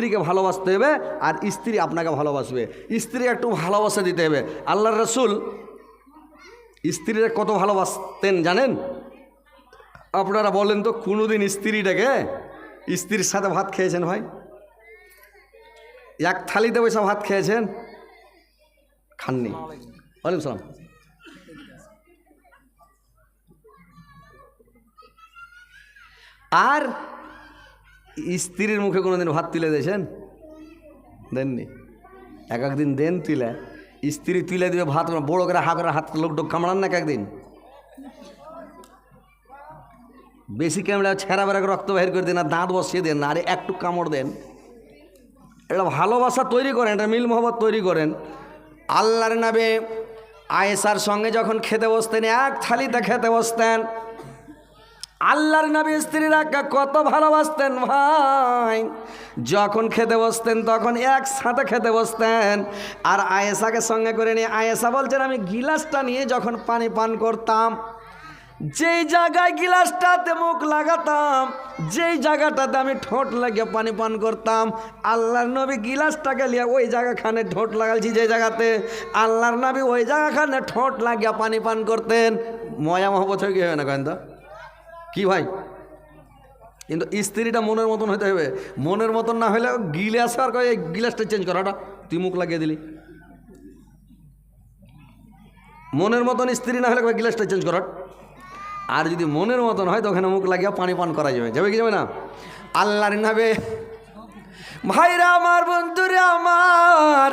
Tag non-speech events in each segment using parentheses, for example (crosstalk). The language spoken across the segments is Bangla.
স্ত্রীকে ভালোবাসতে হবে আর স্ত্রী আপনাকে ভালোবাসবে। স্ত্রী একটু ভালোবাসা দিতে হবে। আল্লাহ রসুল স্ত্রীরা কত ভালোবাসতেন জানেন? আপনারা বলেন তো, কোনোদিন স্ত্রীটাকে স্ত্রীর সাথে ভাত খেয়েছেন ভাই? এক থালিতে বসে ভাত খেয়েছেন? খাননি। ওয়ালাইকুম সালাম। আর স্ত্রীর মুখে কোনোদিন ভাত তুলে দিয়েছেন? দেননি। এক একদিন দেন তুলে। স্ত্রী তুলে দিবে ভাত বড় করে হা করে হাত টোক কামড়ান না এক একদিন বেশি কামড়া ছেঁড়া বেড়া রক্ত বাহির করে দেন আর দাঁত বসিয়ে দেন আরে একটু কামড় দেন। এটা ভালোবাসা তৈরি করেন এটা মিল মোহব্বত তৈরি করেন। আল্লাহর নাবে আয়েসার সঙ্গে যখন খেতে বসতেন, এক থালিতে খেতে বসতেন আল্লাহর নবী স্ত্রীরা কত ভালোবাসতেন ভাই। যখন খেতে বসতেন, তখন একসাথে খেতে বসতেন। আর আয়েসাকে সঙ্গে করে নিয়ে আয়েসা বলছেন, আমি গিলাসটা নিয়ে যখন পানি পান করতাম, যেই জায়গায় গিলাসটাতে মুখ লাগাতাম, যেই জায়গাটাতে আমি ঠোঁট লাগিয়ে পানি পান করতাম, আল্লাহর নবী গিলাসটাকে লিয়ে ওই জায়গাখানে ঠোঁট লাগালছি, যে জায়গাতে আল্লাহর নবী ওই জায়গাখানে ঠোঁট লাগিয়ে পানি পান করতেন। ময়া মহব্বত হয়ে কি হবে না কেন তো? কি ভাই? কিন্তু স্ত্রীটা মনের মতন হতে হবে মনের মতন না হলে গিলাস আর কয় গিলাসটা চেঞ্জ করাটা তুই মুখ লাগিয়ে দিলি। মনের মতন স্ত্রী না হলে গিলাসটা চেঞ্জ করার আর যদি মনের মতন হয় তো ওখানে মুখ লাগিয়ে পানি পান করা যাবে। যাবে কি যাবে না? আল্লাহর নাবে ভাইরা আমার বন্ধুরে আমার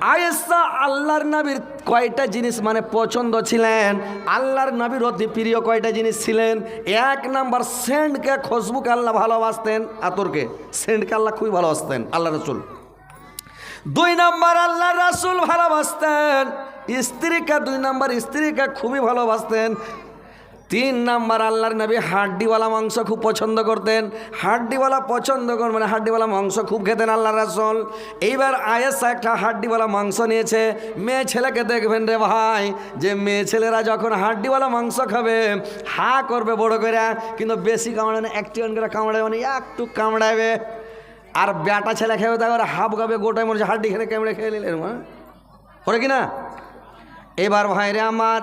আয়েসা আল্লাহর নবীর কয়টা জিনিস মানে পছন্দ ছিলেন? আল্লাহর নবীর অতি প্রিয় কয়টা জিনিস ছিলেন? এক নাম্বার, সেন্টকে খুশবুকে আল্লাহ ভালোবাসতেন। আতরকে সেন্টকে আল্লাহ খুবই ভালোবাসতেন আল্লাহ রসুল। দুই নাম্বার আল্লাহ রাসুল ভালোবাসতেন। স্ত্রীকে, দুই নাম্বার, স্ত্রীকে খুবই ভালোবাসতেন। তিন নাম্বার আল্লাহর নবী হাড্ডিওয়ালা মাংস খুব পছন্দ করতেন। হাড্ডিওয়ালা পছন্দ করেন মানে হাড্ডিওয়ালা মাংস খুব খেতেন আল্লাহ রাসুল। এইবার আয়েসা একটা হাড্ডিওয়ালা মাংস নিয়েছে। মেয়ে ছেলেকে দেখবেন রে ভাই, যে মেয়ে ছেলেরা যখন হাড্ডিওয়ালা মাংস খাবে, হা করবে বড় করে কিন্তু বেশি কামড়ায় না, একটু করে কামড়ায় মানে একটু কামড়াবে আর বেটা ছেলে খেয়ে তারপরে হাফ গাবে, গোটায় মনে হাড্ডি খেলে কেমড়ে খেয়ে নিলেন করে কি না? এবার ভাইরে আমার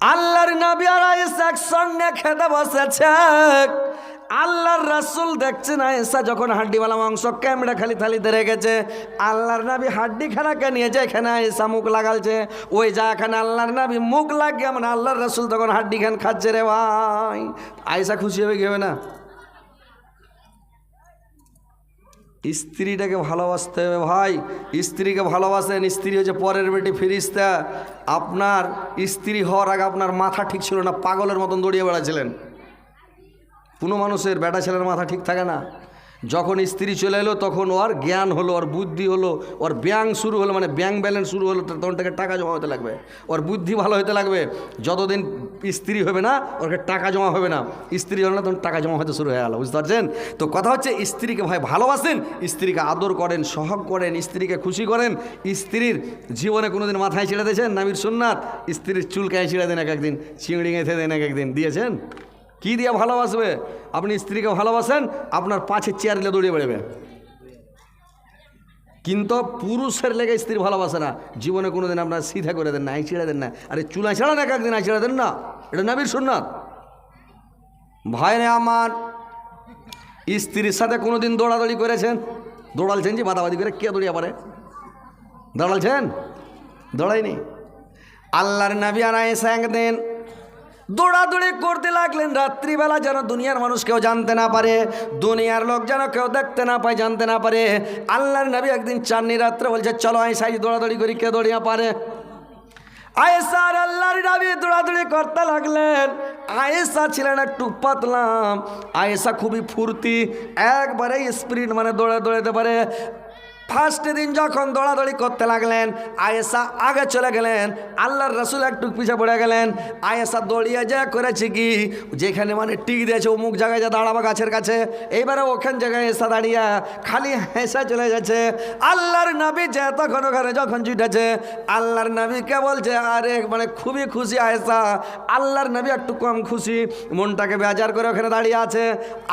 আল্লাহর নবী আর আয়েশা একসঙ্গে খেতে বসেছে। আল্লাহর রাসুল না আয়েশা যখন হাড্ডিওয়ালা মাংস ক্যামেরা খালি থালিতে রেখেছে। আল্লাহর নাবি হাড্ডি খানাকে নিয়ে যে এখানে এসা মুখ লাগালছে। ওই যা এখানে আল্লাহর নাবি মুখ লাগিয়ে মানে আল্লাহর রাসুল তখন হাড্ডি খান খাচ্ছে রে ভাই। আয়েশা খুশি হবে কি হবে না? স্ত্রীটাকে ভালোবাসতে হবে। ভাই, স্ত্রীকে ভালোবাসেন, স্ত্রী হচ্ছে পরের বেটি ফিরিস্তা। আপনার স্ত্রী হওয়ার আগে আপনার মাথা ঠিক ছিল না, পাগলের মতন দৌড়িয়ে বেড়াচ্ছিলেন। কোনো মানুষের বেটা ছেলের মাথা ঠিক থাকে না। যখন স্ত্রী চলে এলো, তখন ওর জ্ঞান হলো, ওর বুদ্ধি হলো, ওর ব্যাংক শুরু হলো মানে ব্যাঙ্ক ব্যালেন্স শুরু হলো, তখন তাকে টাকা জমা হতে লাগবে। ওর বুদ্ধি ভালো হতে লাগবে, যতদিন স্ত্রী হবে না ওর টাকা জমা হবে না। স্ত্রী হলো না, তখন টাকা জমা হতে শুরু হয়ে গেলো, বুঝতে পারছেন? তো কথা হচ্ছে, স্ত্রীকে ভাই ভালোবাসেন, স্ত্রীকে আদর করেন, সহগ করেন, স্ত্রীকে খুশি করেন, স্ত্রীর জীবনে কোনোদিন মাথায় ছেড়ে দিয়েছেন? নামির সুন্নাত? স্ত্রীর চুলকায় ছেড়ে দেন এক একদিন, চিংড়ি গেঁথে দেন এক একদিন, দিয়েছেন? কি দিয়ে ভালোবাসবে? আপনি স্ত্রীকে ভালোবাসেন, আপনার পাঁচের চেয়ার দিলে দৌড়িয়ে বেড়াবে। কিন্তু পুরুষের লেগে স্ত্রী ভালোবাসে না। জীবনে কোনো দিন আপনার সিধা করে দেন না ছেড়ে দেন না। আরে চুলা ছাড়া না একদিন ছেড়ে দেন না? এটা নাবির সুন্নাত। ভাইরে আমার, স্ত্রীর সাথে কোনো দিন দৌড়াদৌড়ি করেছেন? দৌড়ালছেন যে বাদাবাদি করে কে দৌড়িয়ে পারে দৌড়ালছেন? দৌড়াইনি। আল্লাহর নবী আর আয়েশা একদিন দৌড়াদৌড়ি করতে লাগলেন, রাত্রিবেলা যেন দুনিয়ার মানুষ কেউ জানতে না পারে, দুনিয়ার লোক যেন কেউ দেখতে না পায়, জানতে না পারে। আল্লাহর নবী একদিন চাননি রাত্রে বলছে, চলো আই সাইজ দৌড়াদৌড়ি করি, কে দৌড়িয়া পারে? আয়েসা আর আল্লাহর নবী দৌড়াদৌড়ি করতে লাগলেন। আয়েসা ছিলেন একটু পাতলাম। আয়েসা খুবই ফুর্তি, একবারে স্পিরিট মানে দৌড়ে দৌড়াতে পারে। ফার্স্ট দিন যখন দৌড়াদৌড়ি করতে লাগলেন আয়েসা আগে চলে গেলেন, আল্লাহর রসুল একটু পিছে পড়ে গেলেন। আয়েসা দৌড়িয়ে যা করেছে কি? যেখানে মানে টিক দিয়েছে, অমুক জায়গায় যা দাঁড়াবো গাছের কাছে। এইবারে ওখান জায়গায় এসা দাঁড়িয়ে খালি হেসে চলে যাচ্ছে। আল্লাহর নাবি যে তখন ওখানে যখন জুটেছে, আল্লাহর নবীকে বলছে, আরে মানে খুবই খুশি আয়েসা আল্লাহর নবী একটু কম খুশি। মনটাকে বেজার করে ওখানে দাঁড়িয়ে আছে।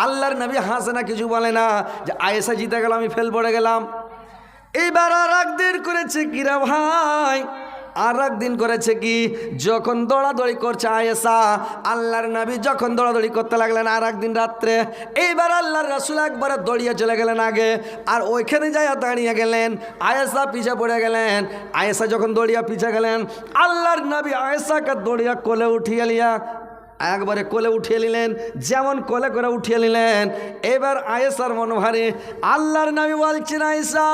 আল্লাহর নবী হাসে না, কিছু বলে না। যে আয়েসা জিতে গেল, আমি ফেল পড়ে গেলাম। এইবার আর একদিন করেছে কিরা ভাই? আর একদিন করেছে কি? যখন দৌড়াদৌড়ি করছে আয়েসা আল্লাহর নবী যখন দৌড়াদৌড়ি করতে লাগলেন আর একদিন রাত্রে এইবার আল্লাহর রাসুল একবারে দৌড়িয়ে চলে গেলেন আগে। আর ওইখানে যাইয়া দাঁড়িয়ে গেলেন আয়েসা পিছে পড়ে গেলেন। আয়েসা যখন দৌড়িয়া পিছে গেলেন, আল্লাহর নবী আয়েসাকে দৌড়িয়া কোলে উঠিয়ে লিয়া একবারে কোলে উঠিয়ে নিলেন, যেমন কোলে করে উঠিয়ে নিলেন। এবার আয়েসার মনোভারে আল্লাহর নামে বলছেন আয়েসা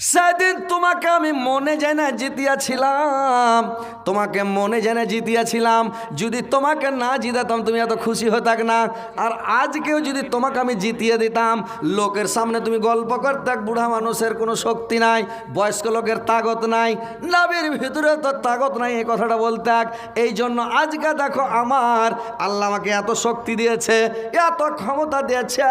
সেদিন তোমাকে আমি মনে জেনে জিতিয়াছিলাম। তোমাকে মনে জেনে জিতিয়াছিলাম। যদি তোমাকে না জিতাতাম, তুমি এত খুশি হতাক না। আর আজকেও যদি তোমাকে আমি জিতিয়ে দিতাম, লোকের সামনে তুমি গল্প করতে বুড়া মানুষের কোনো শক্তি নাই, বয়স্ক লোকের তাগত নাই, নাবির ভিতরে তো তাগত নাই এই কথাটা বলতে এই জন্য আজকে দেখো আমার, আল্লাহ আমাকে এত শক্তি দিয়েছে, এত ক্ষমতা দিয়েছে।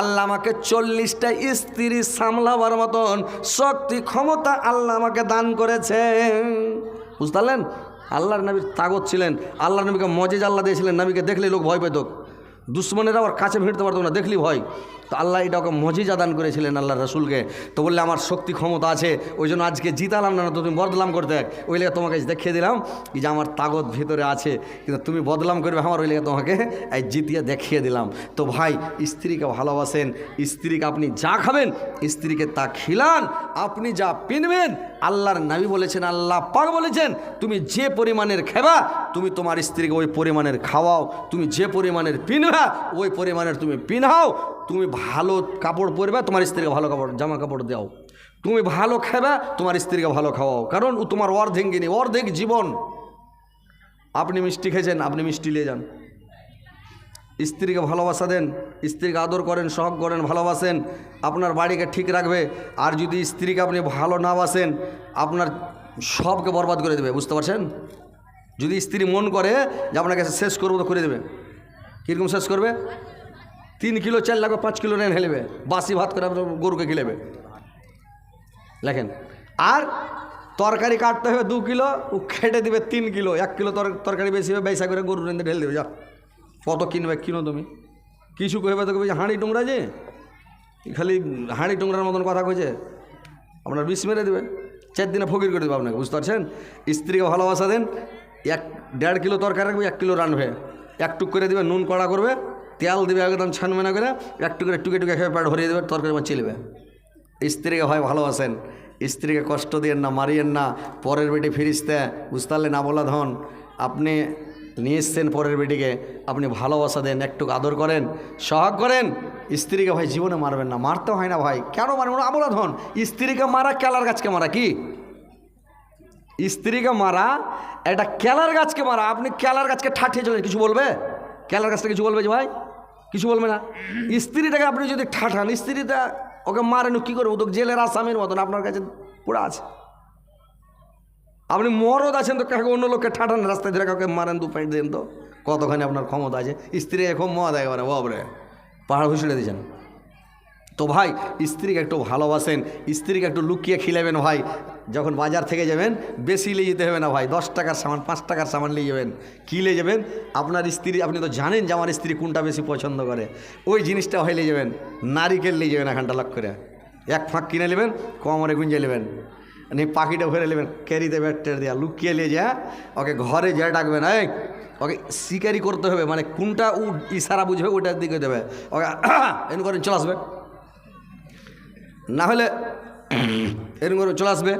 আল্লাহ আমাকে চল্লিশটা স্ত্রী সামলাবার মতন শক্তি, ক্ষমতা আল্লাহ আমাকে দান করেছে। বুঝতে পারলেন? আল্লাহর নবীর তাগত ছিলেন। আল্লাহর নবীকে মজেজ আল্লাহ দিয়েছিলেন। নবীকে দেখলে লোক ভয় পেত। দুশ্মনেরা আবার কাছে ভিড়তে পারতো না। দেখলি ভয়। তো আল্লাহ এটা ওকে মজিজা দান করেছিলেন আল্লাহ রসুলকে। তো বললে, আমার শক্তি ক্ষমতা আছে, ওই জন্য আজকে জিতালাম না তুমি বদলাম করতে। এক ওই লেগে তোমাকে দেখিয়ে দিলাম যে আমার তাগত ভিতরে আছে, কিন্তু তুমি বদলাম করবে আমার, ওই লেগে তোমাকে এই জিতিয়ে দেখিয়ে দিলাম। তো ভাই, স্ত্রীকে ভালোবাসেন, স্ত্রীকে আপনি যা খাবেন, স্ত্রীকে তা খিলান, আপনি যা পিনবেন, আল্লাহর নাবি বলেছেন, আল্লাহ পাক বলেছেন, তুমি যে পরিমাণের খেবা, তুমি তোমার স্ত্রীকে ওই পরিমাণের খাওয়াও, তুমি যে পরিমাণের পিনবা, ওই পরিমাণের তুমি পিনহাও তুমি ভালো কাপড় পরবে, তোমার স্ত্রীকে ভালো কাপড়, জামা কাপড় দাও। তুমি ভালো খাবে, তোমার স্ত্রীকে ভালো খাওয়াও। কারণ ও তোমার অর্ধেক গিনি, অর্ধেক জীবন। আপনি মিষ্টি খেয়েছেন, আপনি মিষ্টি নিয়ে যান। স্ত্রীকে ভালোবাসা দেন, স্ত্রীকে আদর করেন সহগ করেন, ভালোবাসেন, আপনার বাড়িকে ঠিক রাখবে। আর যদি স্ত্রীকে আপনি ভালো না বাসেন, আপনার সবকে বরবাদ করে দেবে, বুঝতে পারছেন? যদি স্ত্রী মন করে যে আপনাকে শেষ করব তো করে দেবে। কীরকম শেষ করবে? তিন কিলো চাল লাগবে, পাঁচ কিলো নেন হেলেবে। বাসি ভাত করে আপনার গরুকে খেলেবে লেখেন আর তরকারি কাটতে হবে দু কিলো, ও খেটে দিবে তিন কিলো। এক কিলো তর- তরকারি বেশি হবে বেসা করে গরু রেঁধে ঢেলে দেবে, যা। কত কিনবে, কিনো তুমি? কিছু কইবে তো হাঁড়ি টুংরা যে? খালি হাঁড়ি টুংরার মতন কথা কইছে। আপনার বিষ মেরে দেবে। চার দিনে ফকির করে দেবে আপনাকে, বুঝতে পারছেন? স্ত্রীকে ভালোবাসা দেন, এক দেড় কিলো তরকারি রাখবে, এক কিলো রানবে একটুক করে দেবে, নুন কড়া করবে তেল দেবে একদম ছানবে না করে একটু করে টুকে টুকে খেয়ে পেট ভরিয়ে দেবে, তরকারি মাছ চিলবে। স্ত্রীকে হয় ভালোবাসেন। স্ত্রীকে কষ্ট দিয়েন না, মারিয়েন না, পরের বেটি ফিরিস্তে বুঝতে পারলে না বলা ধন। আপনি নিয়ে এসছেন পরের বেটিকে, আপনি ভালোবাসা দেন, একটু আদর করেন, সহাগ করেন। স্ত্রীকে ভাই জীবনে মারবেন না, মারতে হয় না ভাই। কেন মারবেন? না ধন। স্ত্রীকে মারা কেলার গাছকে মারা কি? স্ত্রীকে মারা একটা কেলার গাছকে মারা। আপনি কেলার গাছকে ঠাঠিয়ে চলে কিছু বলবে? কেলার গাছটা কিছু বলবে যে ভাই? কিছু বলবে না? স্ত্রীটাকে আপনি যদি ঠাঠান, স্ত্রীটা ওকে মারেন কী করব? তো জেলের আসামির মতন, আপনার কাছে পুরা আছে। আপনি মরদ আছেন তো, কাকে অন্য লোককে ঠাঠান? রাস্তায় ধরে কাউকে মারেন, দু পাইট দিন তো। কতখানি আপনার ক্ষমতা আছে? স্ত্রী এখন মদ একেবারে বাবরে পাহাড় ঘুষড়ে দিয়েছেন। তো ভাই, স্ত্রীকে একটু ভালোবাসেন, স্ত্রীকে একটু লুকিয়ে খিলাবেন ভাই। যখন বাজার থেকে যাবেন, বেশি নিয়ে যেতে হবে না ভাই, দশ টাকার সামান, পাঁচ টাকার সামান নিয়ে যাবেন। কী নিয়ে যাবেন? আপনার স্ত্রী, আপনি তো জানেন যে আমার স্ত্রী কোনটা বেশি পছন্দ করে। ওই জিনিসটা হয় নিয়ে যাবেন, নারিকেল নিয়ে যাবেন এখানটা লক করে। এক ফাঁক কিনে নেবেন, কোমরে গুঞ্জে নেবেন। নিয়ে পাখিটা ভরে নেবেন ক্যারিতে ব্যাটটের দেওয়া লুকিয়ে নিয়ে যা, ওকে ঘরে যা ডাকবেন, এই, ওকে শিকারি করতে হবে মানে কোনটা ও ইশারা বুঝবে, ওটার দিকে দেবে। ওকে, (coughs) এন করেন, চলে আসবে। না হলে এরকম করে চলে আসবে।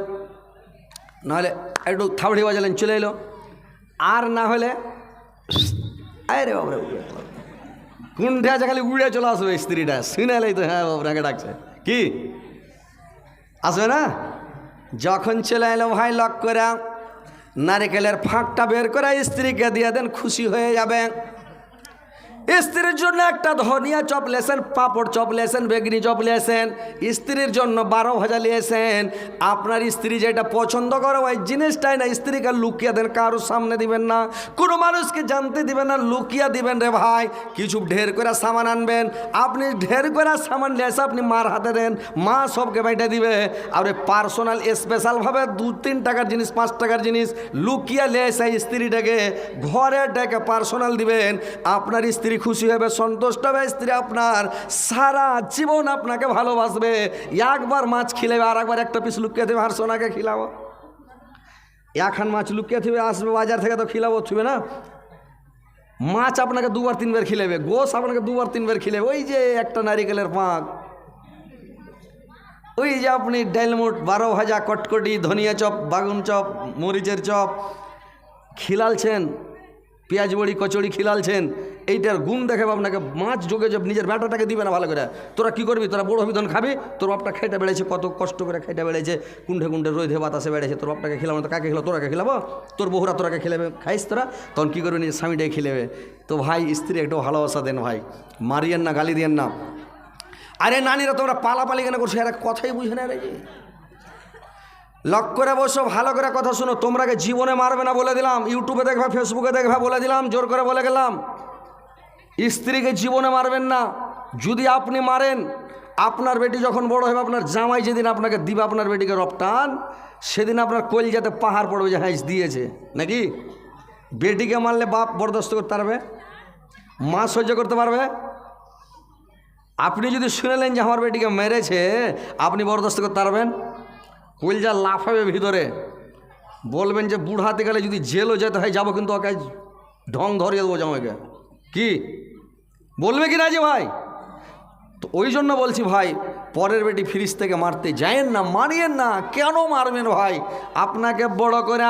নাহলে একটু থাবড়ি বাজালেন, চলে এলো। আর না হলে আরে বাবরে কোনটা আছে খালি উড়ে চলে আসবে স্ত্রীটা, শুনেলেই তো হ্যাঁ বাবরাকে ডাকছে। কি? আসবে না? যখন চলে এলো ভাই লক করে নারিকেলের ফাঁকটা বের করে স্ত্রীকে দিয়ে দেন, খুশি হয়ে যাবে স্ত্রীর জন্য একটা ধনিয়া চপ লেছেন, পাপড় চপ লেছেন, বেগনি চপ লেছেন, স্ত্রীর জন্য বারো ভাজা লিয়েছেন আপনার স্ত্রী যেটা পছন্দ করে, ওই জিনিসটাই না, স্ত্রীকে লুকিয়ে দেন, কারোর সামনে দিবেন না। কোনো মানুষকে জানতে দিবেন না, লুকিয়ে দিবেন রে ভাই। কিছু ঢের করে সামান আনবেন। আপনি ঢের করে সামান লিয়েছে আপনি মার হাতে দেন, মা সবকে বাইটে দিবে। আর ওই পার্সোনাল স্পেশালভাবে দু, তিন টাকার জিনিস, পাঁচ টাকার জিনিস লুকিয়ে লিয়েছে স্ত্রীটাকে, ঘরে ডেকে পার্সোনাল দিবেন। আপনার স্ত্রী খুশি হবে, সন্তুষ্ট হবে, স্ত্রী আপনার সারা জীবন আপনাকে ভালোবাসবে। একবার মাছ খিলাবে আর একবার একটা পিস লুকিয়ে দেবে, আর সোনাকে খিলাবো। একখান মাছ লুকিয়ে থুবে আসবে বাজার থেকে তো খিলাবো, থুবে না? মাছ আপনাকে দুবার, তিনবার খিলেবে, গোস আপনাকে দুবার, তিনবার খিলেবে। ওই যে একটা নারিকেলের পাঁক। ওই যে আপনি ডাইলমুট বারো ভাজা, কটকটি, ধনিয়া চপ, বাগুন চপ, মরিচের চপ, খিলালছেন। পেঁয়াজ বড়ি কচড়ি খিলালছেন, এইটার গুণ দেখে আপনাকে মাছ যোগে যে নিজের ব্যাটাটাকে দিবে না ভালো করে। তোরা কি করবি? তোরা বড় বিধন খাবি? তোর বাপটা খেটে বেড়েছে, কত কষ্ট করে খেটে বেড়েছে কুণ্ঠে কুণ্ঠে রোদে বাতাসে বেড়েছে, তোর বাপটাকে তো কাকে খেলো তোরাকে খেলাবো? তোর বহুরা তোরাকে খেলেবে, খাইস তোরা? তখন কী করবি? নিজের স্বামীটাই খেলেবে। তো ভাই, স্ত্রী, একটু ভালোবাসা দেন ভাই। মারিয়েন না, গালি দিয়েন না। আরে নানিরা তোমরা পালাপালি কেন করছ? এরা কথাই বুঝে না রে। লক করে বসো, ভালো করে কথা শুনো। তোমরাকে জীবনে মারবে না বলে দিলাম, ইউটিউবে দেখবে, ফেসবুকে দেখবে বলে দিলাম, জোর করে বলে গেলাম। স্ত্রীকে জীবনে মারবেন না। যদি আপনি মারেন, আপনার বেটি যখন বড় হবে, আপনার জামাই যেদিন আপনাকে দিবে, আপনার বেটিকে রপ্তান, সেদিন আপনার কলজাতে পাহাড় পড়বে যে হ্যাঁ দিয়েছে। নাকি? বেটিকে মারলে বাপ বরদাস্ত করতে পারবে? মা সহ্য করতে পারবে? আপনি যদি শুনেলেন যে আমার বেটিকে মেরেছে, আপনি বরদাস্ত করতে পারবেন? কলজা লাফাবে ভিতরে। বলবেন যে বুড়াতে গেলে যদি জেলও যেতে হয় যাব কিন্তু ওকে ঢং ধরিয়ে দেবো জামাইকে। কি? বলবে কি না যে ভাই? তো ওই জন্য বলছি ভাই, পরের বেটি ফ্রিজ থেকে মারতে যায়েন না, মারিয়েন না। কেন মারবেন ভাই? আপনাকে বড় করে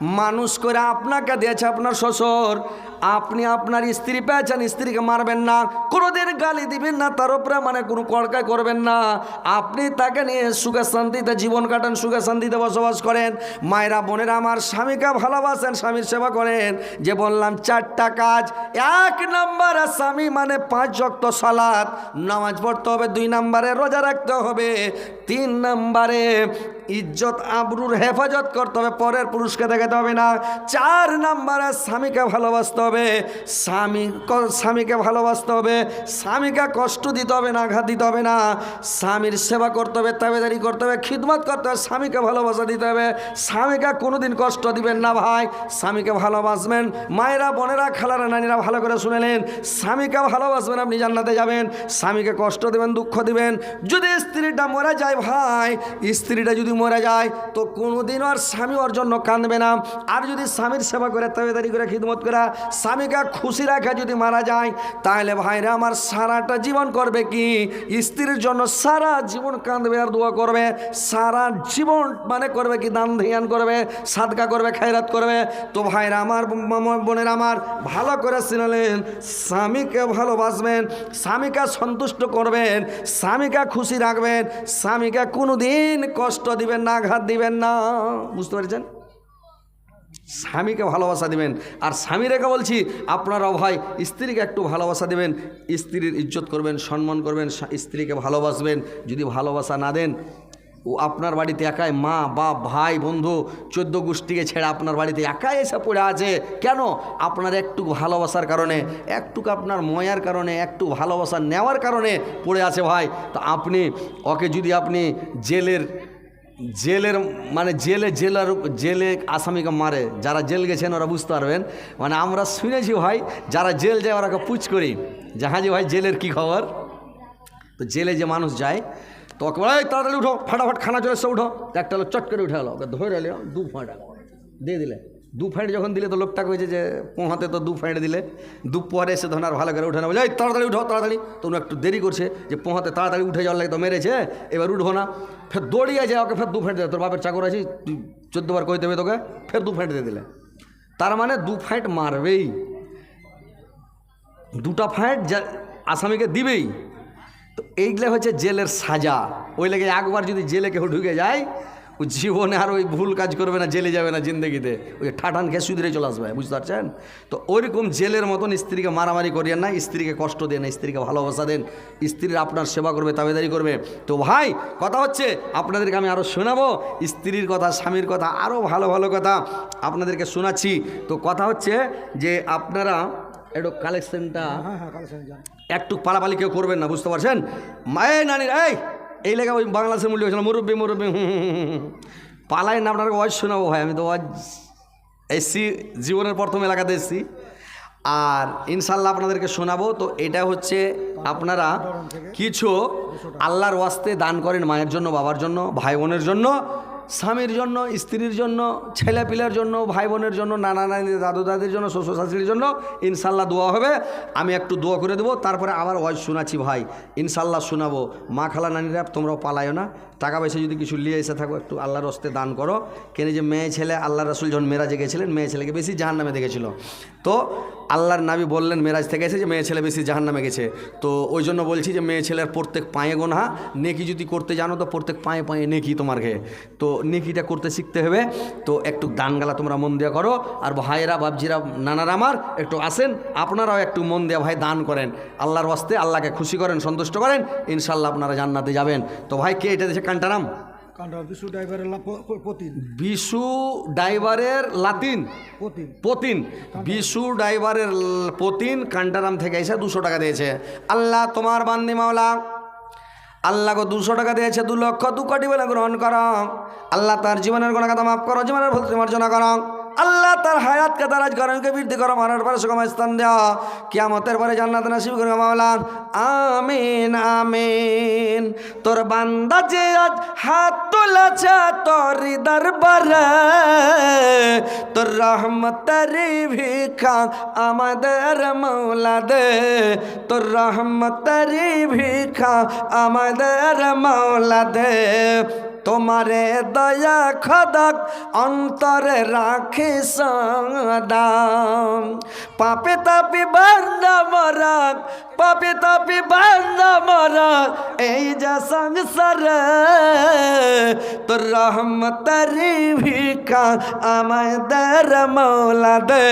মানুষ করে আপনাকে দিয়েছে আপনার শ্বশুর। আপনি আপনার স্ত্রী পেয়েছেন, স্ত্রীকে মারবেন না। কোনোদিন গালি দিবেন না, তার উপরে মানে কোনো কড়কাই করবেন না। আপনি তাকে নিয়ে সুখে শান্তিতে জীবন কাটান, সুখে শান্তিতে বসবাস করেন। মায়েরা, বোনেরা আমার স্বামীকে ভালোবাসেন, স্বামীর সেবা করেন। যে বললাম, চারটা কাজ। এক নম্বরে স্বামী মানে পাঁচ যক্ত সালাদ নামাজ পড়তে হবে, দুই নম্বরে রোজা রাখতে হবে। তিন নম্বরে ইজ্জত আবরুর হেফাজত করতে হবে, পরের পুরুষকে দেখাতে হবে না। চার নম্বরে স্বামীকে ভালোবাসতে হবে। স্বামী স্বামীকে ভালোবাসতে হবে। স্বামীকে কষ্ট দিতে হবে না আঘাত দিতে হবে না। স্বামীর সেবা করতে হবে, তাবেদারি করতে হবে, খিদমত করতে হবে, স্বামীকে ভালোবাসা দিতে হবে। স্বামীকে কোনোদিন কষ্ট দিবেন না ভাই। স্বামীকে ভালোবাসবেন। মায়েরা, বোনেরা, খালারা, নানিরা ভালো করে শুনেলেন স্বামীকে ভালোবাসবেন, আপনি জান্নাতে যাবেন। স্বামীকে কষ্ট দেবেন, দুঃখ দিবেন। যদি স্ত্রীটা মরে যায় ভাই, স্ত্রীটা যদি মরে যায়, তো কোনোদিন আর স্বামী ওর জন্য কাঁদবে না। আর যদি স্বামীর সেবা করে তাবেদারি করে, খিদমত করে, স্বামীকে খুশি রাখা যদি মারা যায়, তাহলে ভাইরা আমার সারাটা জীবন করবে কি? স্ত্রীর জন্য সারা জীবন কাঁদবে আর দোয়া করবে। সারা জীবন মানে করবে কি? দান ধ্যান করবে, সাদকা করবে, খায়রাত করবে। তো ভাইরা আমার বোনের আমার ভালো করে চিনলেন, স্বামীকে ভালোবাসবেন, স্বামীকে সন্তুষ্ট করবেন, স্বামীকে খুশি রাখবেন, স্বামীকে কোনো দিন কষ্ট দিবেন না আঘাত দিবেন না। বুঝতে পেরেছেন? স্বামীকে ভালোবাসা দিবেন। আর স্বামী রেখে বলছি, আপনারাও ভাই, স্ত্রীকে একটু ভালোবাসা দেবেন, স্ত্রীর ইজ্জত করবেন, সম্মান করবেন স্ত্রীকে ভালোবাসবেন। যদি ভালোবাসা না দেন, ও আপনার বাড়িতে একাই মা, বাপ, ভাই, বন্ধু, চোদ্দ গোষ্ঠীকে ছেড়ে আপনার বাড়িতে একাই এসে পড়ে আছে। কেন? আপনার একটু ভালোবাসার কারণে, একটুকু আপনার ময়ার কারণে, একটু ভালোবাসা নেওয়ার কারণে পড়ে আছে ভাই। তো আপনি, ওকে যদি আপনি জেলের জেলের মানে জেলে জেলার জেলে আসামিকে মারে। যারা জেল গেছেন ওরা বুঝতে পারবেন। মানে আমরা শুনেছি ভাই যারা জেল যায় ওরাকে পুচ করি। জাহাজি ভাই জেলের কি খবর? তো জেলে যে মানুষ যায় তো বলে, তাড়াতাড়ি উঠো ফাটাফাট খানা চলে এসে উঠো। একটা লোক চট করে উঠে গেলো ওকে ধরে দু ফাঁটা দিয়ে দিলে। দু ফাঁট যখন দিলে তো লোকটা কয়েছে যে পোহাতে তো দু ফাঁট দিলে। দু পরে এসে ধরুন আর ভালো করে উঠে না বলে "এই, তাড়াতাড়ি উঠো তাড়াতাড়ি। তো উনি একটু দেরি করছে যে পোহাতে তাড়াতাড়ি উঠে যাওয়ার লাগে তো মেরেছে এবার উঠবো না। ফের দৌড়িয়ে যায় ওকে ফের দু ফাঁট দিলে তোর বাপের চাকর আছি তুই চোদ্দবার কই দেবে তোকে? ফের দু ফাঁট দিয়ে দিলে। তার মানে দু ফাঁট মারবেই। দুটা ফাঁট যা আসামিকে দিবেই। তো এইগুলো হচ্ছে জেলের সাজা। ওই লেগে একবার যদি জেলে কেউ ঢুকে যায় ও জীবনে আর ওই ভুল কাজ করবে না জেলে যাবে না জিন্দগিতে। ওই ঠাটান খেয়ে সুধরে চলে আসবে বুঝতে পারছেন? তো ওইরকম জেলের মতন স্ত্রীকে মারামারি করিয়েন না স্ত্রীকে কষ্ট দেন না স্ত্রীকে ভালোবাসা দেন স্ত্রীর আপনার সেবা করবে তাবেদারি করবে। তো ভাই কথা হচ্ছে আপনাদেরকে আমি আরও শোনাবো স্ত্রীর কথা স্বামীর কথা আরও ভালো ভালো কথা আপনাদেরকে শোনাচ্ছি। তো কথা হচ্ছে যে আপনারা একটু কালেকশনটা হ্যাঁ হ্যাঁ একটু পালাপালি কেউ করবেন না বুঝতে পারছেন? মায়ের নানির এই! এই লেখা ওই বাংলাদেশের মূল্য হয়েছিল, মুরব্বী মুরব্বী। পালাই না, আপনার ওয়াজ শোনাবো ভাই, আমি তো ওয়াজ এসছি জীবনের প্রথম এলাকাতে এসছি আর ইনশাল্লাহ আপনাদেরকে শোনাবো, তো এটা হচ্ছে আপনারা কিছু আল্লাহর ওয়াস্তে দান করেন মায়ের জন্য, বাবার জন্য ভাই বোনের জন্য স্বামীর জন্য, স্ত্রীর জন্য, ছেলেপিলার জন্য ভাই বোনের জন্য নানা নানি দাদু দাদির জন্য শ্বশুর শাশুড়ির জন্য ইনশাল্লাহ দোয়া হবে। আমি একটু দোয়া করে দেবো, তারপরে আবার ওয়াজ শোনাচ্ছি ভাই। ইনশাল্লাহ শোনাবো। মা খালা নানিরা তোমরাও পালায়ও না। টাকা পয়সা যদি কিছু নিয়ে এসে থাকো, একটু আল্লাহর হস্তে দান করো। কেন যে মেয়ে ছেলে, আল্লাহ রসুল যখন মেরাজে গেছিলেন, মেয়ে ছেলেকে বেশি জাহান নামে দেখেছিল। তো আল্লাহর নাবি বললেন মেরাজ থেকে এসে যে মেয়ে ছেলে বেশি জাহান নামে গেছে। তো ওই জন্য বলছি যে মেয়ে ছেলের প্রত্যেক পায়ে গোনা, নেকি যদি করতে জানো তো প্রত্যেক পায়ে পায়ে নেকি তোমার ঘে। তো নেকিটা করতে শিখতে হবে। তো একটু দান গালা তোমরা মন দেওয়া করো। আর ভাইয়েরা বাবজিরা নানারা আমার, একটু আসেন। আপনারাও একটু মন দেওয়া ভাই দান করেন। আল্লাহর ওয়াস্তে আল্লাহকে খুশি করেন, সন্তুষ্ট করেন। ইনশাল্লাহ আপনারা জান্নাতে যাবেন। তো ভাই, কে এটা কান্টারাম? বিশু ড্রাইভারের বিশু ড্রাইভারের লাতিন? প্রতিন পতিন। বিশু ড্রাইভারের পতিন কান্টারাম থেকে এসে দুশো টাকা দিয়েছে। আল্লাহ তোমার বান্দি মাওলা। আল্লাহকে দুশো টাকা দিয়েছে দু লক্ষ দু কোটি বলে গ্রহণ কর। আল্লাহ তার জীবনের গোনাকাতা মাফ করো জীবনের ভুল মার্জনা করো। আল্লাহ তার হায়াতকে তারাজ গরমকে বৃদ্ধি করো, মারার পরে সুগম স্থান দেওয়া। কিয়ামতের পরে জান্নাত নাসিব করে মাওলা আমিন আমিন। তোর বান্দা যে আজ হাত তুলেছে তোর দরবারে, তোর রহমতের ভিখা আমাদের মৌলা দে তোর রহমতের ভিখা আমাদের মৌলা দে তোমারে দয়া খদক, অন্তরে রাখি সদাম। পাপে তাপি বান্দা মরাক, পাপে তাপি বান্দা মরাক, এই যে সংসার, তোর রহমতারি ভিকা আমাদের মৌলা দে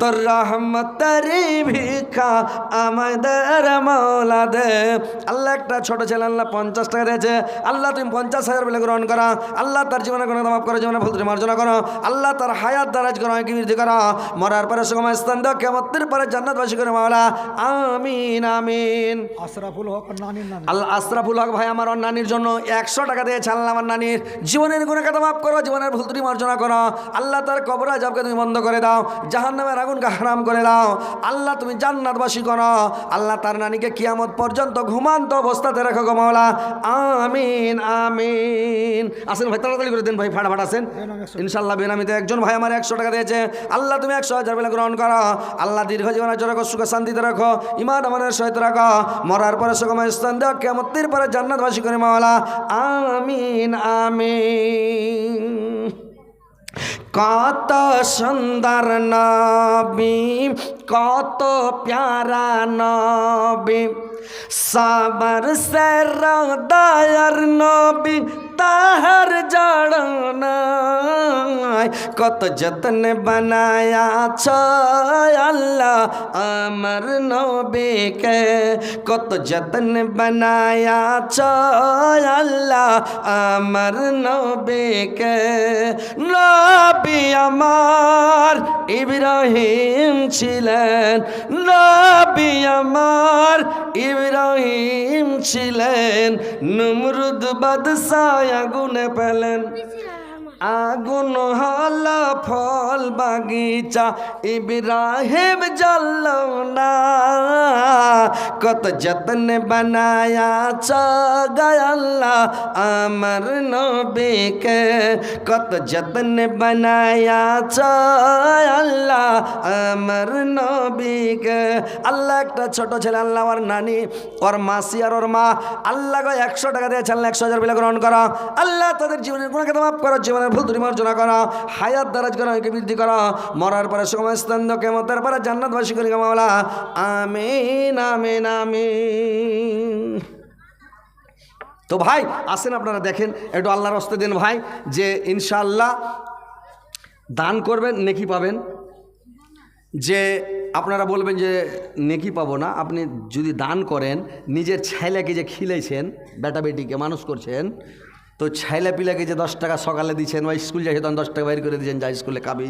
তোর রহমতারি ভিকা আমাদের মৌলা দে আল্লাহ একটা ছোট ছেলে, আল্লাহ পঞ্চাশ টাকা রয়েছে আল্লাহ তুমি পঞ্চাশ হাজার বলে গ্রহণ করা আল্লাহ তার জীবনে কোনো মাফ করো জীবনে ভুল মার্জনা করো আল্লাহ তার হায়াত দারাজ করো কি বৃদ্ধি করো। মরার পরে সময় স্থান দাও কেমতের পরে জান্নাতবাসী করে মাওলা। আমিন আমিন। আশরাফুল হক আল্লাহ আশরাফুল হক ভাই আমার নানির জন্য একশো টাকা দিয়ে ছাড়লাম আমার নানির। জীবনের গুণে কথা মাফ করো জীবনের ভুল ত্রুটি মার্জনা করো। আল্লাহ তার কবর আজাবকে তুমি বন্ধ করে দাও জাহান নামের আগুনকে হারাম করে দাও। আল্লাহ তুমি জান্নাতবাসী করো। আল্লাহ তার নানিকে কিয়ামত পর্যন্ত ঘুমান্ত অবস্থাতে রাখো গো মাওলা। আমিন আমিন। আসেন ভাই, তাড়াতাড়ি করে দেন ভাই, ফাটাফাট আসেন। ইনশাল্লাহ বেনামিতে একজন ভাই আমার একশো টাকা দিয়েছে। আল্লাহ, তুমি একশো হাজার বেলা গ্রহণ করো। আল্লাহ দীর্ঘ জন্য রাখো সুখে শান্তিতে রাখো ইমান আমাদের সহিত রাখো। মরার পরে সুখময় স্থান দেওয়া কেমতির পরে জান্নাতবাসী করে মাওলা। আমিন আমিন। কত সুন্দর নবী, কত প্যারা নবী। সাবর সে দয়ার নবী তাহার জড়নাই কত যত্ন বানায়া ছ আল্লাহ আমার নবীকে। কত যত্ন বানায়া ছ আল্লাহ আমার নবীকে। নবী আমার ইব্রাহিম ছিলেন, নবী আমার ইব্রাহিম ছিলেন। নমরুদ বাদশাহ আগুনে পেলেন। আগুন, হল, ফল, বাগিচা, ইব্রাহিম জল না কত যত্ন বানায়া গয়াল্লাহ আমার নবীকে। কত যত্ন বানায়া আল্লাহ আমার নবীকে। আল্লাহ একটা ছোট ছেলে, আল্লাহ আমার নানি, ওর মাসি আর ওর মা। আল্লাহ একশো টাকা দিয়ে চাল একশো হাজার বিলে গ্রহণ করা। আল্লাহ তাদের জীবনের গুণাকে মাফ করো, জীবনের ভুল ত্রুটি করা, হায়াত করা একে বৃদ্ধি করা, মরার পরে সময় স্থান কেমতের পরে জান্নাতবাসী করি মাওলা। আমিন আমিন আমিন। তো ভাই, আসেন আপনারা দেখেন, একটু আল্লাহর হস্তে দেন ভাই, যে ইনশাল্লাহ দান করবেন, নেকি পাবেন। যে আপনারা বলবেন যে নেকি পাবো না, আপনি যদি দান করেন, নিজের ছেলেকে যে খিলেছেন বেটা বেটিকে মানুষ করছেন তো ছেলে পিলাকে যে দশ টাকা সকালে দিচ্ছেন বা স্কুল যাই তখন দশ টাকা বাইর করে দিচ্ছেন যা স্কুলে খাবি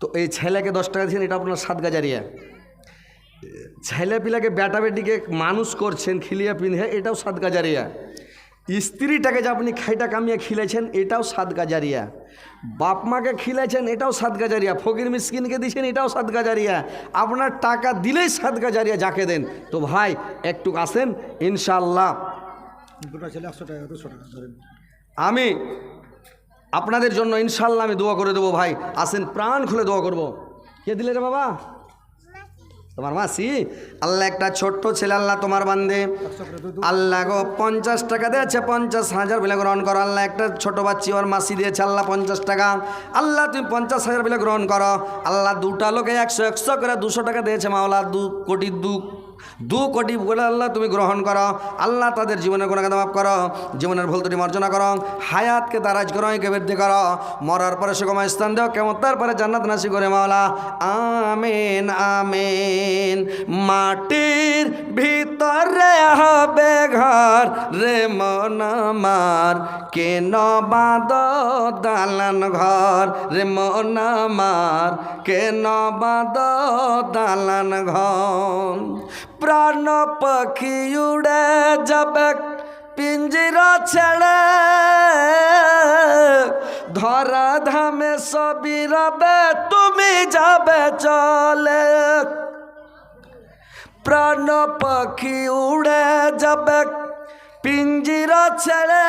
তো এই ছেলেকে দশ টাকা দিচ্ছেন এটা আপনার সাত গাজারিয়া ছেলে পিলাকে বেটা বেটিকে মানুষ করছেন, খিলিয়া পিঁধে এটাও সাত গাজারিয়া স্ত্রীটাকে যে আপনি খাইটা কামিয়ে খিলেছেন এটাও সাত গাজারিয়া বাপ মাকে খিলেছেন এটাও সাত গাজারিয়া ফকির মিসকিনকে দিয়েছেন এটাও সাত গাজারিয়া আপনার টাকা দিলেই সাত গাজারিয়া যাকে দেন। তো ভাই, একটু আসেন ইনশাল্লাহ দুটো ছেলে একশো টাকা, দুশো টাকা, ধরেন। আমি আপনাদের জন্য ইনশাল্লাহ আমি দোয়া করে দেবো ভাই। আসেন, প্রাণ খুলে দোয়া করব। কে দিলে রে বাবা? তোমার মাসি? আল্লাহ একটা ছোট্ট ছেলে, আল্লাহ তোমার দুই আল্লাহ গো, পঞ্চাশ টাকা দিয়েছে, পঞ্চাশ হাজার বিলে গ্রহণ করো। আল্লাহ একটা ছোট বাচ্চি ওর মাসি দিয়েছে, আল্লাহ পঞ্চাশ টাকা। আল্লাহ তুমি পঞ্চাশ হাজার বিলে গ্রহণ করো। আল্লাহ দুটা লোকে একশো একশো করে দুশো টাকা দিয়েছে মাওলা, দু কোটি দু দু কোটি বলে আল্লাহ তুমি গ্রহণ করো। আল্লাহ তাদের জীবনের গুণাগত মাফ করো, জীবনের ভুল তুমি মার্জনা করো, হায়াতকে দারাজ করো, একে বৃদ্ধি করো। মরার পরে সুগম স্থান দেও, কেমন তারপরে জান্নাত নাসি করে মাওলা। আমেন আমেন। মাটির ভিতরে হবে ঘর রে মন আমার। কেন বাদ দালান ঘর রে মন আমার? কেন বাদ দালান ঘর? প্রাণ পাখি উড়ে যাবে, পিঞ্জিরা ছেড়ে। ধরা ধামে সবই রবে, তুমি যাবে চলে। প্রাণ পাখি উড়ে যাবে, পিঞ্জিরা ছেড়ে।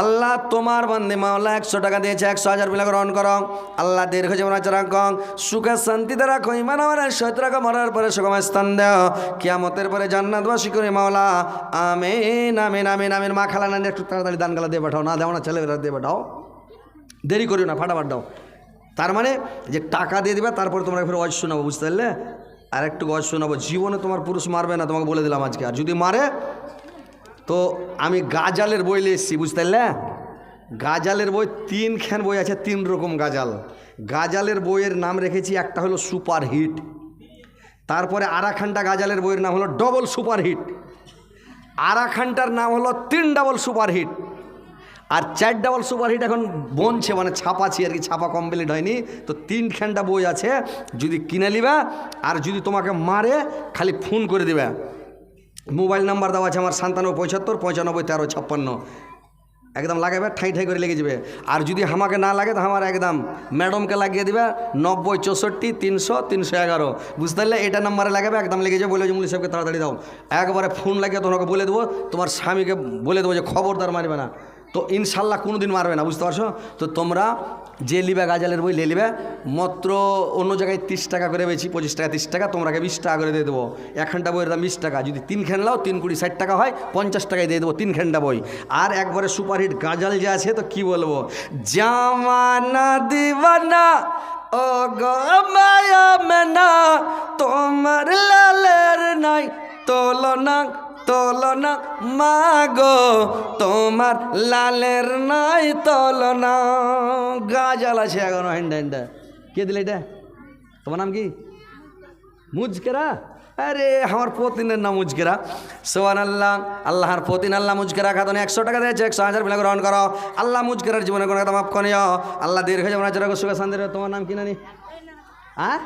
আল্লাহ তোমার বন্দে মাওলা একশো টাকা দিয়েছে, একশো হাজার বিলা গ্রহণ করো। আল্লাহ দীর্ঘ জীবন আছে রাখো। সুখে শান্তিতে রাখো, ইমান আমার সৈত রাখো, মরার পরে সুগম স্থান দেও। কিয়ামতের পরে জান্নাতবাসী করে মাওলা। আমিন আমিন আমিন আমিন। মা খালা না একটু তাড়াতাড়ি দান গালা দিয়ে পাঠাও, না দেও না ছেলেবেলা দিয়ে পাঠাও। দেরি করিও না, ফাটাফাট দাও। তার মানে যে টাকা দিয়ে দেবে, তারপরে তোমরা ফের ওয়াজ শোনাবো, বুঝতে পারলে? আর একটু ওয়াজ শোনাবো। জীবনে তোমার পুরুষ মারবে না, তোমাকে বলে দিলাম আজকে। আর যদি মারে, তো আমি গাজালের বই এসেছি, বুঝতে পারলে? গাজালের বই, তিনখান বই আছে, তিন রকম গাজাল। গাজালের বইয়ের নাম রেখেছি, একটা হলো সুপার হিট তারপরে আরাখানটা গাজালের বইয়ের নাম হলো ডবল সুপার হিট আরাখানটার নাম হলো তিন ডাবল সুপার হিট আর চার ডাবল সুপার হিট এখন বনছে মানে ছাপাছি আর কি, ছাপা কমপ্লিট হয়নি। তো তিনখানটা বই আছে, যদি কিনে নিবে আর যদি তোমাকে মারে, খালি ফোন করে দিবে। মোবাইল নাম্বার দেওয়া আছে আমার সান্তানব্বই পঁচাত্তর পঁচানব্বই, তেরো, ছাপ্পান্ন। একদম লাগাবে ঠাই ঠাই করে লেগে যাবে। আর যদি আমাকে না লাগে, তো আমার একদম ম্যাডামকে লাগিয়ে দিবে, নব্বই, চৌষট্টি, তিনশো তিনশো এগারো। বুঝতে পারলে এটা নাম্বারে লাগাবে একদম লেগে যাবে, বলে যে মুলি সাহেবকে তাড়াতাড়ি দাও। একবারে ফোন লাগিয়ে তোমাকে বলে দেবো, তোমার স্বামীকে বলে দেবো যে খবরদার মারবে না। তো ইনশাল্লাহ কোনো দিন মারবে না, বুঝতে পারছ? তো তোমরা যে লিবে গাজালের বই লে লিবে, মাত্র অন্য জায়গায় তিরিশ টাকা করে বেছি পঁচিশ টাকা, তিরিশ টাকা তোমরাকে বিশ টাকা করে দিয়ে দেবো। একখানটা বইয়ের দাম বিশ টাকা, যদি তিন খান লাও তিন কুড়ি ষাট টাকা হয়, পঞ্চাশ টাকায় দিয়ে দেবো তিন খানটা বই। আর একবারে সুপারহিট গাজাল যে আছে, তো কি বলব? জামানা দিবানা ও গো মায়া মেনা, তোমার লালের নাই তোলনা। তোলনা, মাগো, তোমার লালের নাই তোলনা। গাজাল আছে এখনও হ্যান্ডা হ্যান্ডা কে দিলে এটা? তোমার নাম কি? মুজকেরা? আরে, আমার পতিনের নাম মুজকেরা। সোহান আল্লাহ আল্লাহর পতিন আল্লাহ মুজকেরা খাতনে একশো টাকা দিয়েছে, একশো হাজার বিলা গ্রহণ করো। আল্লাহ মুজকেরার জীবনে কোনো কথা মাফ আল্লাহ দীর্ঘ জীবন আছে সুখ শান্তি তোমার নাম কি নানি? হ্যাঁ?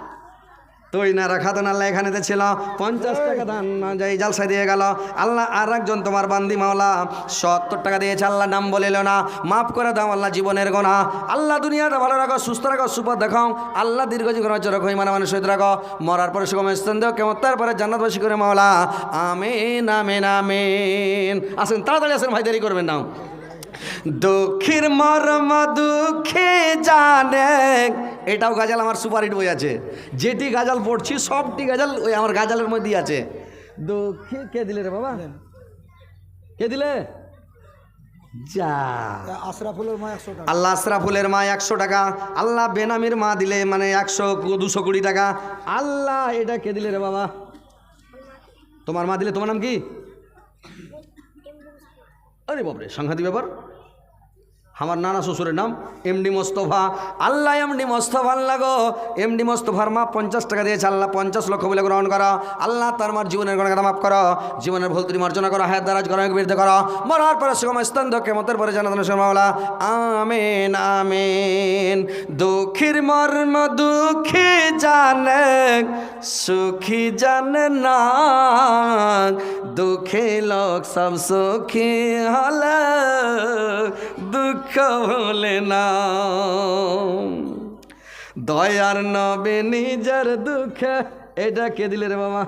তুই না তো আল্লাহ এখানেতে ছিল। পঞ্চাশ টাকা দান যাই জালসা দিয়ে গেল। আল্লাহ আর একজন তোমার বান্দি মাওলা, সত্তর টাকা দিয়েছে, আল্লাহ নাম বলিল না। মাফ করে দাও আল্লাহ জীবনের গোনা। আল্লাহ দুনিয়াটা ভালো রাখো, সুস্থ রাখো, সুপথ দেখাও। আল্লাহ দীর্ঘ জীবন হচ্ছে রাখো ইমান মানুষ সহিত রাখো। মরার পরে সুগম স্থান দেও, কেমন তারপরে জান্নাতবাসী করে মাওলা। আমিন আমিন আমিন। আসেন, তাড়াতাড়ি আসেন, ভাই, দেরি করবেন না। দুঃখীর মর্ম দুঃখে জানে। এটাও গাজাল আমার সুপারহিট বই আছে। যেটি গাজাল পড়ছি সবটি গাজাল ওই আমার গাজালের মধ্যেই আছে। তো কে কে দিলে রে বাবা? কে দিলে? যা। আশরাফুলের মা একশো টাকা। আল্লাহ আশরাফুলের মা একশো টাকা আল্লাহ বেনামির মা দিলে মানে একশো দুশো কুড়ি টাকা। আল্লাহ এটা কে দিলে রে বাবা? তোমার মা দিলে তোমার নাম কি? আরে বাপরে সাংঘাতিক ব্যাপার। আমার নানা শ্বশুরের নাম এমডি মোস্তফা। আল্লাহ এমডি মোস্তফা আল্লাহ গো এমডি মোস্তফার মা পঞ্চাশ টাকা দিয়েছে, আল্লাহ পঞ্চাশ লক্ষ বলে গ্রহণ করো। আল্লাহ তার মার জীবনের কথা মাফ করো। জীবনের ভুল ত্রুটি মার্জনা করো, হায়াত দারাজ করো বিরুদ্ধে করো। মরার পরে সুগম স্তন দক্ষে মতের পরে জানাতেন শর্মাওয়ালা আমেন আমেন। দুঃখীর মর্ম দুঃখী জানে, সুখী জানে না। দুঃখে লোক সব সুখী হলে দুঃখ বলে না। দয়ার নবে নিজের দুঃখে এটা কে দিলে রে বাবা?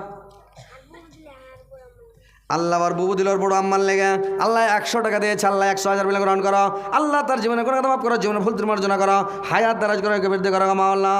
আল্লাহ আর বুবু দিল বড় আম্মার লেগে। আল্লাহ একশো টাকা দিয়েছে, আল্লাহ একশো হাজার বিলে গ্রহণ করো। আল্লাহ তার জীবনে কোনো কথা মাফ করো জীবনে ভুল মার্জনা করো। হায়াত দারাজ করো বৃদ্ধি করো মাওলা